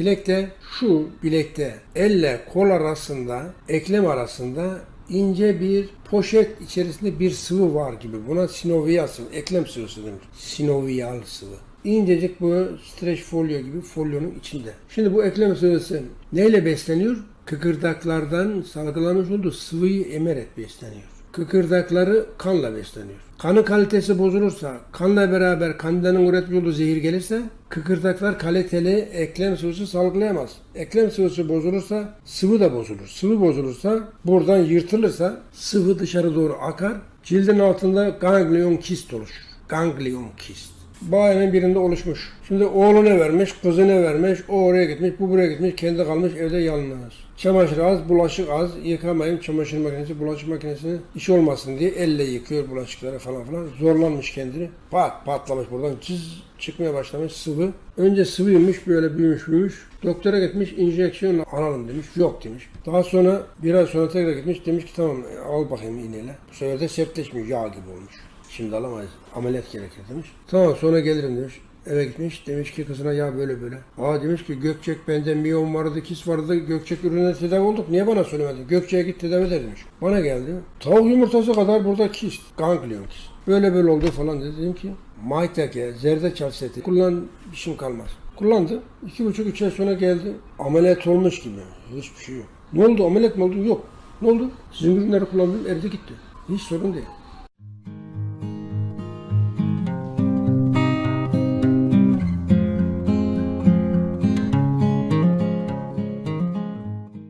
Bilekte şu bilekte elle kol arasında eklem arasında ince bir poşet içerisinde bir sıvı var gibi. Buna sinoviyal sıvı, eklem sıvısı demiş. Sinoviyal sıvı. İncecik bu streç folyo gibi folyonun içinde. Şimdi bu eklem sıvısı neyle besleniyor? Kıkırdaklardan salgılamış olduğu sıvıyı emerek besleniyor. Kıkırdakları kanla besleniyor. Kanın kalitesi bozulursa, kanla beraber kandanın üretmiş olduğu zehir gelirse kıkırdaklar kaliteli eklem sıvısı salgılayamaz. Eklem sıvısı bozulursa sıvı da bozulur. Sıvı bozulursa buradan yırtılırsa sıvı dışarı doğru akar. Cildin altında ganglion kist oluşur. Ganglion kist. Bayanın birinde oluşmuş. Şimdi oğluna vermiş, kızına vermiş, o oraya gitmiş, bu buraya gitmiş, kendi kalmış evde yalnız. Çamaşır az, bulaşık az, yıkamayın çamaşır makinesi, bulaşık makinesini iş olmasın diye elle yıkıyor bulaşıkları falan filan. Zorlanmış kendini. Pat patlamış buradan çiz çıkmaya başlamış sıvı. Önce sıvıymış böyle büyümüş büyümüş. Doktora gitmiş enjeksiyonla alalım demiş. Yok demiş. Daha sonra biraz sonra tekrar gitmiş demiş ki tamam al bakayım iğneyle. Bu sefer de sertleşmiş yağ gibi olmuş. Şimdi alamayız. Ameliyat gerekir demiş. Tamam sonra gelirim demiş. Eve gitmiş. Demiş ki kızına ya böyle böyle. Aa demiş ki Gökçek bende miyom vardı, kis vardı. Gökçek ürününe tedavi olduk. Niye bana söylemedin? Gökçek'e git tedavi eder demiş. Bana geldi. Tavuk yumurtası kadar burada kist. Ganglion kist. Böyle böyle oldu falan dedi. Dedim ki Mayteke, zerdeçal seti kullan işim kalmaz. Kullandı. İki buçuk üç ay sonra geldi. Ameliyat olmuş gibi. Hiçbir şey yok. Ne oldu? Ameliyat mı oldu? Yok. Ne oldu? Sizin ürünleri kullandım. Eridi gitti. Hiç sorun değil.